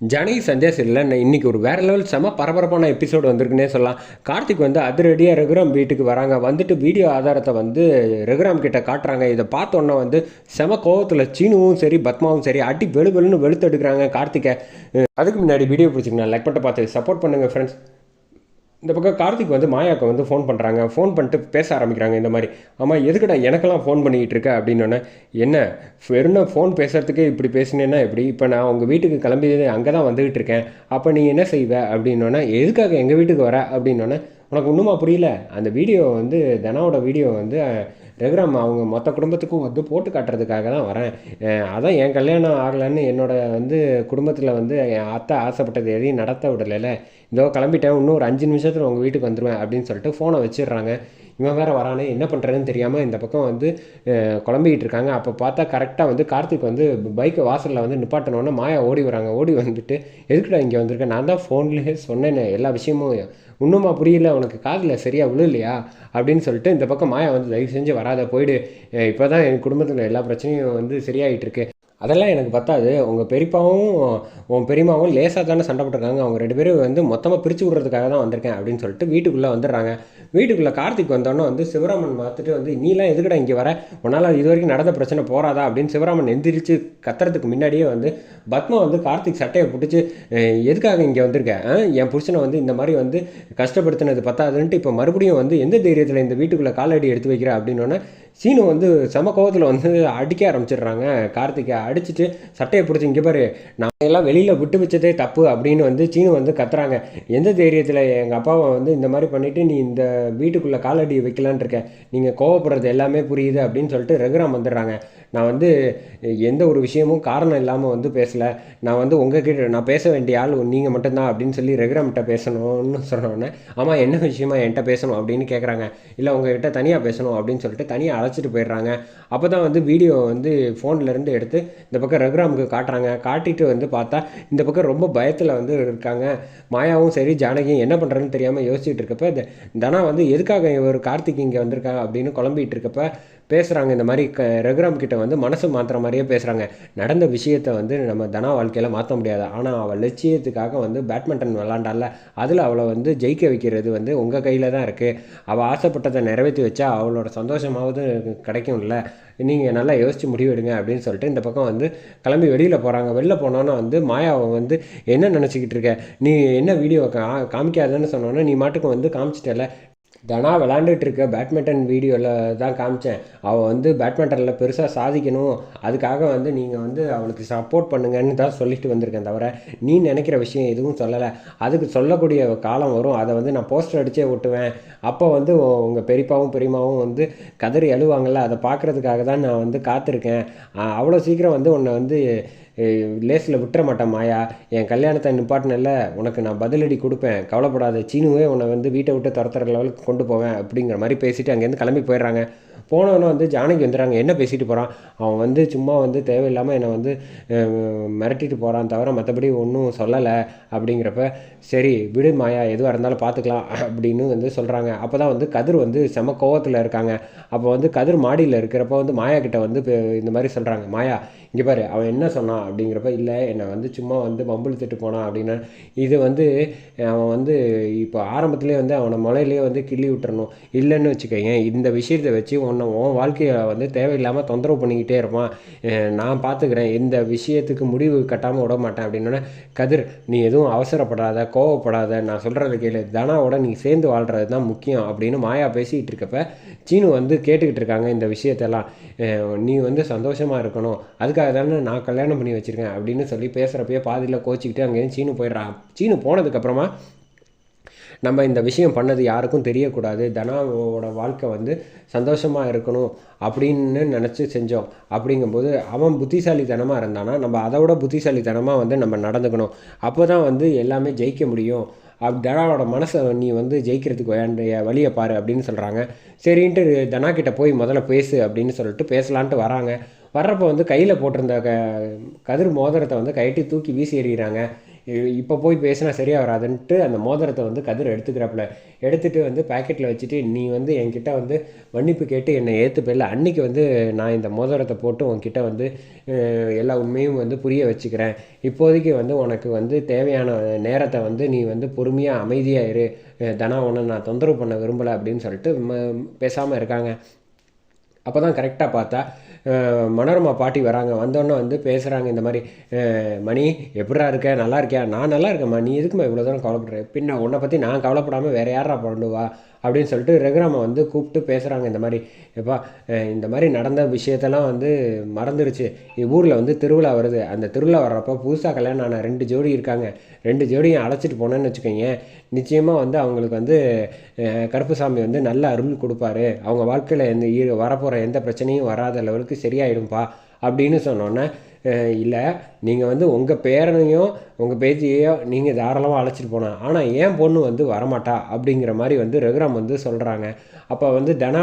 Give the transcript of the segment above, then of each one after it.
ஜனகி சஞ்சய் இல்லை இன்னைக்கு இன்றைக்கி ஒரு வேறு லெவல் செம பரபரப்பான எபிசோடு வந்திருக்குன்னே சொல்லலாம். கார்த்திக் வந்து அதிரடியாக ரகுராம் வீட்டுக்கு வராங்க. வந்துட்டு வீடியோ ஆதாரத்தை வந்து ரகுராம் கிட்ட காட்டுறாங்க. இதை பார்த்தோன்னே வந்து செம கோவத்தில் சீனுவும் சரி பத்மாவும் சரி அடி வெளு வெளுன்னு வெளுத்து எடுக்கிறாங்க கார்த்திகை அதுக்கு முன்னாடி வீடியோ பிடிச்சிங்கன்னா லைக் பண்ணிட்டு பார்த்து சப்போர்ட் பண்ணுங்கள் ஃப்ரெண்ட்ஸ் இந்த பக்கம் கார்த்திக் வந்து மாயாவுக்கு வந்து ஃபோன் பண்ணுறாங்க ஃபோன் பண்ணிட்டு பேச ஆரம்பிக்கிறாங்க இந்த மாதிரி. ஆமாம் எதுக்குடா எனக்கெல்லாம் ஃபோன் பண்ணிக்கிட்டு இருக்க? அப்படின்னோடனே என்ன வெறும் ஃபோன் பேசுகிறதுக்கே இப்படி பேசினேன்னா எப்படி? இப்போ நான் உங்கள் வீட்டுக்கு கிளம்பி அங்கே தான் வந்துக்கிட்டு இருக்கேன். அப்போ நீ என்ன செய்வ? அப்படின்னோடனே எதுக்காக எங்கள் வீட்டுக்கு வர? அப்படின்னோடனே உனக்கு ஒன்றுமா புரியல? அந்த வீடியோ வந்து தனாவோட வீடியோ வந்து ரகுராம் அவங்க மொத்த குடும்பத்துக்கும் வந்து போட்டு காட்டுறதுக்காக தான் வரேன். அதான் என் கல்யாணம் ஆகலைன்னு என்னோட வந்து குடும்பத்தில் வந்து என் அத்தை ஆசைப்பட்டது எதையும் நடத்த விடலைல. இதோ கிளம்பிட்டேன் இன்னும் ஒரு அஞ்சு நிமிஷத்தில் உங்கள் வீட்டுக்கு வந்துடுவேன் அப்படின்னு சொல்லிட்டு ஃபோனை வச்சிடுறாங்க. இவன் வேறு வரானே என்ன பண்ணுறதுன்னு தெரியாமல் இந்த பக்கம் வந்து குழம்பிக்கிட்டு இருக்காங்க. அப்போ பார்த்தா கரெக்டாக வந்து கார்த்திக் வந்து பைக்கை வாசலில் வந்து நிப்பாட்டினோன்னே மாயா ஓடி வராங்க. ஓடி வந்துட்டு எதுக்குடா இங்கே வந்திருக்கேன் நான் தான் ஃபோன்லேயே சொன்னேனே எல்லா விஷயமும் இன்னுமா புரியல உனக்கு காதில் சரியாக விழுலையா அப்படின்னு சொல்லிட்டு இந்த பக்கம் மாயா வந்து தயவு செஞ்சு வராத போயிடு. இப்போ தான் என் குடும்பத்தில் எல்லா பிரச்சனையும் வந்து சரியாயிட்டு இருக்கு அதெல்லாம் எனக்கு பத்தாது. உங்கள் பெரியப்பாவும் உன் பெரியமாவும் லேசாக தானே சண்டை போட்டிருக்காங்க. அவங்க ரெண்டு பேரும் வந்து மொத்தமாக பிரித்து விட்றதுக்காக தான் வந்திருக்கேன் அப்படின்னு சொல்லிட்டு வீட்டுக்குள்ளே வந்துடுறாங்க. வீட்டுக்குள்ளே கார்த்திக் வந்தோன்னே வந்து சிவராமன் பார்த்துட்டு வந்து நீலாம் எதுக்கடா இங்கே வர? உன்னால் இது வரைக்கும் நடந்த பிரச்சனை போகாதா அப்படின்னு சிவராமன் எந்திரிச்சு கத்துறதுக்கு முன்னாடியே வந்து பத்மா வந்து கார்த்திக் சட்டையை பிடிச்சி எதுக்காக இங்கே வந்திருக்க? என் புருஷனை வந்து இந்த மாதிரி வந்து கஷ்டப்படுத்தினது பத்தாதுன்ட்டு இப்போ மறுபடியும் வந்து எந்த தைரியத்தில் இந்த வீட்டுக்குள்ளே காலடி எடுத்து வைக்கிற? அப்படின்னோடனே சீனு வந்து சம கோவத்தில் வந்து அடிக்க ஆரம்பிச்சிடுறாங்க. கார்த்திகை அடிச்சுட்டு சட்டையை பிடிச்சி இங்கே பாரு நான் எல்லாம் வெளியில் விட்டு வச்சதே தப்பு அப்படின்னு வந்து சீனு வந்து கத்துறாங்க. எந்த தைரியத்தில் எங்கள் அப்பாவை வந்து இந்த மாதிரி பண்ணிவிட்டு நீ இந்த வீட்டுக்குள்ளே காலடி வைக்கலான் இருக்க நீங்கள் கோவப்படுறது எல்லாமே புரியுது அப்படின்னு சொல்லிட்டு ரகுராம் வந்துடுறாங்க. நான் வந்து எந்த ஒரு விஷயமும் காரணம் இல்லாமல் வந்து பேசலை. நான் வந்து உங்ககிட்ட நான் பேச வேண்டிய ஆள் நீங்கள் மட்டும்தான் அப்படின்னு சொல்லி ரகுராம்கிட்ட பேசணும்னு சொன்னோன்னே ஆமாம் என்ன விஷயமா என்கிட்ட பேசணும்? அப்படின்னு கேட்குறாங்க இல்லை உங்ககிட்ட தனியாக பேசணும் அப்படின்னு சொல்லிட்டு தனியாக அழைச்சிட்டு போயிடுறாங்க. அப்போ தான் வந்து வீடியோ வந்து ஃபோன்லேருந்து எடுத்து இந்த பக்கம் ரகுராமுக்கு காட்டுறாங்க. காட்டிட்டு வந்து பார்த்தா இந்த பக்கம் ரொம்ப பயத்தில் வந்து இருக்காங்க. மாயாவும் சரி ஜானகியும் என்ன பண்ணுறதுன்னு தெரியாமல் யோசிச்சுட்டு இருக்கப்ப இந்த தனா வந்து எதுக்காக இவர் கார்த்திக் இங்கே வந்திருக்காங்க அப்படின்னு குழம்பிகிட்டு இருக்கப்ப பேசுகிறாங்க இந்த மாதிரி க ரகுராம் கிட்ட வந்து மனசு மாற்றுற மாதிரியே பேசுகிறாங்க நடந்த விஷயத்தை வந்து நம்ம தனா வாழ்க்கையில் மாற்ற முடியாது. ஆனால் அவள் லட்சியத்துக்காக வந்து பேட்மிண்டன் விளாண்டால அதில் அவளை வந்து ஜெயிக்க வைக்கிறது வந்து உங்கள் கையில் தான் இருக்குது அவள் ஆசைப்பட்டதை நிறைவேற்றி வச்சா அவளோட சந்தோஷமாவது கிடைக்கும்ல. நீங்கள் நல்லா யோசித்து முடிவெடுங்க அப்படின்னு சொல்லிட்டு இந்த பக்கம் வந்து கிளம்பி வெளியில் போகிறாங்க வெளில போனோன்னா வந்து மாயாவை வந்து என்ன நினச்சிக்கிட்டு இருக்க? நீ என்ன வீடியோ கா காமிக்காதன்னு சொன்னோன்னே நீ மாட்டுக்கு வந்து காமிச்சிட்டல தனா விளாண்டுட்டு இருக்க பேட்மிண்டன் வீடியோவில் தான் காமிச்சேன். அவள் வந்து பேட்மிண்டனில் பெருசாக சாதிக்கணும். அதுக்காக வந்து நீங்கள் வந்து அவளுக்கு சப்போர்ட் பண்ணுங்கன்னு தான் சொல்லிட்டு வந்திருக்கேன் தவிர நீ நினைக்கிற விஷயம் எதுவும் சொல்லலை. அதுக்கு சொல்லக்கூடிய காலம் வரும். அதை வந்து நான் போஸ்டர் அடித்தே ஒட்டுவேன். அப்போ வந்து உங்கள் பெரியப்பாவும் பெரியமாவும் வந்து கதறி அழுவாங்கள்ல அதை பார்க்குறதுக்காக தான் நான் வந்து காத்திருக்கேன். அவ்வளோ சீக்கிரம் வந்து உன்னை வந்து லேஸில் விட்டுற மாட்டேன் மாயா. என் கல்யாணத்தை நிப்பாட்டினல உனக்கு நான் பதிலடி கொடுப்பேன். கவலைப்படாத சீனுவே உன்னை வந்து வீட்டை விட்டு துரத்துற லெவலுக்கு கொண்டு போவேன் அப்படிங்கிற மாதிரி பேசிட்டு அங்கேருந்து கிளம்பி போயிடுறாங்க. போனவொன்னே வந்து ஜானகி வந்துடுறாங்க. என்ன பேசிட்டு போகிறான் அவன் வந்து சும்மா வந்து தேவையில்லாமல் என்னை வந்து மிரட்டிட்டு போகிறான் தவிர மற்றபடி ஒன்றும் சொல்லலை அப்படிங்கிறப்ப சரி விடு மாயா எதுவாக இருந்தாலும் பார்த்துக்கலாம் அப்படின்னு வந்து சொல்கிறாங்க அப்போ தான் வந்து கதிர் வந்து செம கோவத்தில் இருக்காங்க. அப்போ வந்து கதிர் மாடியில் இருக்கிறப்ப வந்து மாயா கிட்ட வந்து இந்த மாதிரி சொல்கிறாங்க மாயா இங்கே பாரு அவன் என்ன சொன்னான் அப்படிங்கிறப்ப இல்லை என்னை வந்து சும்மா வந்து மம்புழுத்துட்டு போனான் அப்படின்னா. இது வந்து அவன் வந்து இப்போ ஆரம்பத்துலேயே வந்து அவனை முளையிலே வந்து கிள்ளி விட்டுறணும். இல்லைன்னு வச்சுக்கோங்க இந்த விஷயத்தை வச்சு உன்னை உன் வாழ்க்கையை வந்து தேவையில்லாமல் தொந்தரவு பண்ணிக்கிட்டே இருப்பான். நான் பார்த்துக்கிறேன் இந்த விஷயத்துக்கு முடிவு கட்டாமல் விட மாட்டேன் அப்படின்னோடனே கதிர் நீ எதுவும் அவசரப்படாத கோவப்படாத நான் சொல்கிறத கேளு. தனாவோட நீ சேர்ந்து வாழ்கிறது தான் முக்கியம் அப்படின்னு மாயா பேசிக்கிட்டு இருக்கப்ப சீனு வந்து கேட்டுக்கிட்டு இருக்காங்க இந்த விஷயத்தெல்லாம். நீ வந்து சந்தோஷமாக இருக்கணும். அதுக்காக தானே நான் கல்யாணம் பண்ணி வச்சுருக்கேன் அப்படின்னு சொல்லி பேசுகிறப்பயே பாதியில் கோச்சிக்கிட்டு அங்கேயும் சீனு போயிடுறான். சீனு போனதுக்கப்புறமா நம்ம இந்த விஷயம் பண்ணது யாருக்கும் தெரியக்கூடாது. தனாவோட வாழ்க்கை வந்து சந்தோஷமாக இருக்கணும் அப்படின்னு நினச்சி செஞ்சோம். அப்படிங்கும்போது அவன் புத்திசாலித்தனமாக இருந்தானா? நம்ம அதை விட புத்திசாலித்தனமாக வந்து நம்ம நடந்துக்கணும். அப்போ தான் வந்து எல்லாமே ஜெயிக்க முடியும். அப் தனாவோட மனசை நீ வந்து ஜெயிக்கிறதுக்கு வேண்டிய வழியை பாரு அப்படின்னு சொல்கிறாங்க சரின்ட்டு தனா கிட்ட போய் முதல்ல பேசு அப்படின்னு சொல்லிட்டு பேசலான்ட்டு வராங்க. வர்றப்போ வந்து கையில் போட்டிருந்த க கதிர் மோதிரத்தை வந்து கைட்டி தூக்கி வீசி எறிகிறாங்க. இப்போ போய் பேசினா சரியாக வராதுன்ட்டு அந்த மோதிரத்தை வந்து கதிர் எடுத்துக்கிறாப்புல. எடுத்துகிட்டு வந்து பாக்கெட்டில் வச்சுட்டு நீ வந்து என்கிட்ட வந்து மன்னிப்பு கேட்டு என்னை ஏற்று ஏற்றுப்பில்ல அன்றைக்கி வந்து நான் இந்த மோதிரத்தை போட்டு உன்கிட்ட வந்து எல்லா உண்மையும் வந்து புரிய வச்சுக்கிறேன். இப்போதைக்கு வந்து உனக்கு வந்து தேவையான நேரத்தை வந்து நீ வந்து பொறுமையாக அமைதியாக இரு. தனா உன்னை நான் தொந்தரவு பண்ண விரும்பலை அப்படின்னு சொல்லிட்டு பேசாமல் இருக்காங்க. அப்போ தான் கரெக்டாக பார்த்தா மனோரமா பாட்டி வராங்க. வந்தோடனே வந்து பேசுகிறாங்க இந்த மாதிரி மணி எப்படா இருக்க? நல்லா இருக்கியா? நான் நல்லா இருக்கேம்மா நீ எதுக்குமா இவ்வளோ தூரம் கவலைப்படுற? பின்ன உன்னை பற்றி நான் கவலைப்படாமல் வேறு யாரா பண்ணுவா அப்படின்னு சொல்லிட்டு ரகுராமை வந்து கூப்பிட்டு பேசுகிறாங்க இந்த மாதிரி எப்பா இந்த மாதிரி நடந்த விஷயத்தெல்லாம் வந்து மறந்துடுச்சு ஊரில் வந்து திருவிழா வருது. அந்த திருவிழா வர்றப்போ புதுசாக கல்யாணம் ஆன ரெண்டு ஜோடி இருக்காங்க. ரெண்டு ஜோடியும் அழைச்சிட்டு போனேன்னு வச்சுக்கோங்க. நிச்சயமாக வந்து அவங்களுக்கு வந்து கருப்புசாமி வந்து நல்ல அருள் கொடுப்பாரு. அவங்க வாழ்க்கையில் எந்த வரப்போகிற எந்த பிரச்சனையும் வராத லெவலுக்கு சரியாயிடும்பா அப்படின்னு சொன்னோன்னே இல்லை. நீங்கள் வந்து உங்கள் பேரனையும் உங்கள் பேத்தியையோ நீங்கள் தாராளமாக அழைச்சிட்டு போனேன் ஆனால் ஏன் பொண்ணு வந்து வரமாட்டா அப்படிங்கிற மாதிரி வந்து ரகுராம் வந்து சொல்கிறாங்க அப்போ வந்து தனா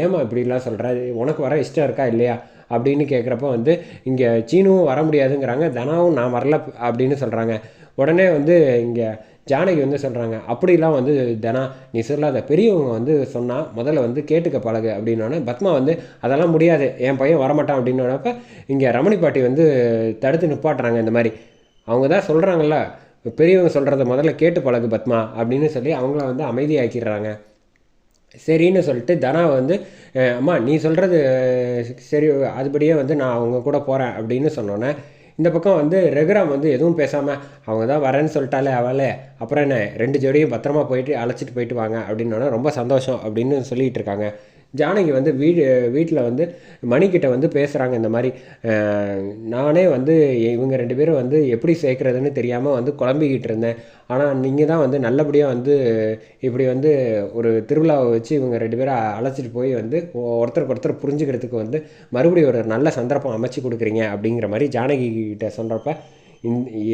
ஏமா இப்படிலாம் சொல்கிற உனக்கு வர இஷ்டம் இருக்கா இல்லையா? அப்படின்னு கேட்குறப்ப வந்து இங்கே சீனுவும் வர முடியாதுங்கிறாங்க தனாவும் நான் வரல அப்படின்னு சொல்கிறாங்க உடனே வந்து இங்கே ஜானகி வந்து சொல்கிறாங்க அப்படிலாம் வந்து தினா நீ சொல்லாத பெரியவங்க வந்து சொன்னால் முதல்ல வந்து கேட்டுக்க பழகு அப்படின்னோடனே பத்மா வந்து அதெல்லாம் முடியாது என் பையன் வரமாட்டான் அப்படின்னோடப்ப இங்கே ரமணி பாட்டி வந்து தடுத்து நிப்பாட்டுறாங்க இந்த மாதிரி. அவங்க தான் சொல்கிறாங்கல்ல பெரியவங்க சொல்கிறத முதல்ல கேட்டு பழகு பத்மா அப்படின்னு சொல்லி அவங்கள வந்து அமைதியாக்கிடுறாங்க. சரின்னு சொல்லிட்டு தனா வந்து அம்மா நீ சொல்கிறது சரி அதுபடியே வந்து நான் அவங்க கூட போகிறேன் அப்படின்னு சொன்னோன்னே இந்த பக்கம் வந்து ரெகுராம் வந்து எதுவும் பேசாமல் அவங்க தான் வரேன்னு சொல்லிட்டாலே அவளே அப்புறம் என்ன ரெண்டு ஜோடியும் பத்திரமா போயிட்டு அழைச்சிட்டு போயிட்டு வாங்க அப்படின்னோடனே ரொம்ப சந்தோஷம் அப்படின்னு சொல்லிகிட்டு இருக்காங்க. ஜானகி வந்து வீடு வீட்டில் வந்து மணிக்கிட்ட வந்து பேசுகிறாங்க இந்த மாதிரி. நானே வந்து இவங்க ரெண்டு பேரும் வந்து எப்படி சேர்க்குறதுன்னு தெரியாமல் வந்து குழம்பிக்கிட்டு இருந்தேன். ஆனால் நீங்கள் தான் வந்து நல்லபடியாக வந்து இப்படி வந்து ஒரு திருவிழாவை வச்சு இவங்க ரெண்டு பேரும் அழைச்சிட்டு போய் வந்து ஒருத்தருக்கு ஒருத்தர் புரிஞ்சுக்கிறதுக்கு வந்து மறுபடியும் ஒரு நல்ல சந்தர்ப்பம் அமைச்சு கொடுக்குறீங்க அப்படிங்கிற மாதிரி ஜானகி கிட்ட சொல்கிறப்ப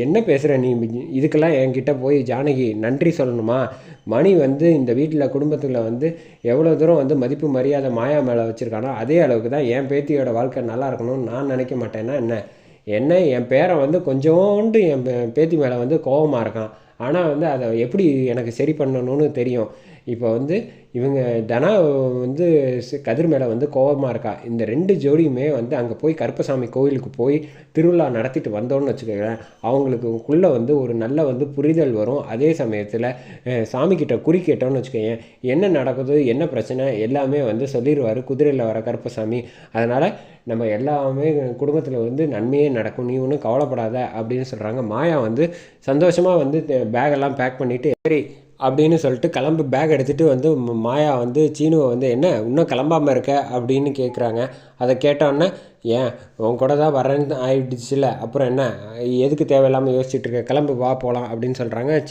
என்ன பேசுகிற நீ இதுக்கெல்லாம் என்கிட்ட போய் ஜானகி நன்றி சொல்லணுமா? மணி வந்து இந்த வீட்டில் குடும்பத்தில் வந்து எவ்வளோ தூரம் வந்து மதிப்பு மரியாதை மாயா மேலே வச்சுருக்கானோ அதே அளவுக்கு தான் என் பேத்தியோட வாழ்க்கை நல்லா இருக்கணும்னு நான் நினைக்க மாட்டேன்னா என்ன? என்ன என் பேரை வந்து கொஞ்சோண்டு என் பேத்தி மேலே வந்து கோபமாக இருக்கான். ஆனால் வந்து அதை எப்படி எனக்கு சரி பண்ணணும்னு தெரியும்? இப்போ வந்து இவங்க தனா வந்து கதிர் மேலே வந்து கோபமாக இருக்கா? இந்த ரெண்டு ஜோடியுமே வந்து அங்கே போய் கருப்பசாமி கோயிலுக்கு போய் திருவிழா நடத்திட்டு வந்தோன்னு வச்சுக்கோங்களேன். அவங்களுக்குள்ளே வந்து ஒரு நல்ல வந்து புரிதல் வரும். அதே சமயத்தில் சாமிக்கிட்ட குறி கேட்டோன்னு வச்சுக்கோங்க. என்ன நடக்குது? என்ன பிரச்சனை? எல்லாமே வந்து சொல்லிடுவார் குதிரையில் வர கருப்பசாமி. அதனால் நம்ம எல்லாமே குடும்பத்தில் வந்து நன்மையே நடக்கும். நீ ஒன்றும் கவலைப்படாத அப்படின்னு சொல்கிறாங்க மாயா வந்து சந்தோஷமாக வந்து பேகெல்லாம் பேக் பண்ணிவிட்டு சரி அப்படின்னு சொல்லிட்டு கிளம்பு பேக் எடுத்துகிட்டு வந்து மாயா வந்து சீனுவை வந்து என்ன இன்னும் கிளம்பாமல் இருக்க? அப்படின்னு கேட்குறாங்க அதை கேட்டோன்னே ஏன் உன் கூட தான் வரேன்னு ஆயிடுச்சுல அப்புறம் என்ன? எதுக்கு தேவையில்லாமல் யோசிச்சுட்டு இருக்க? கிளம்பு வா போகலாம் அப்படின்னு சொல்கிறாங்க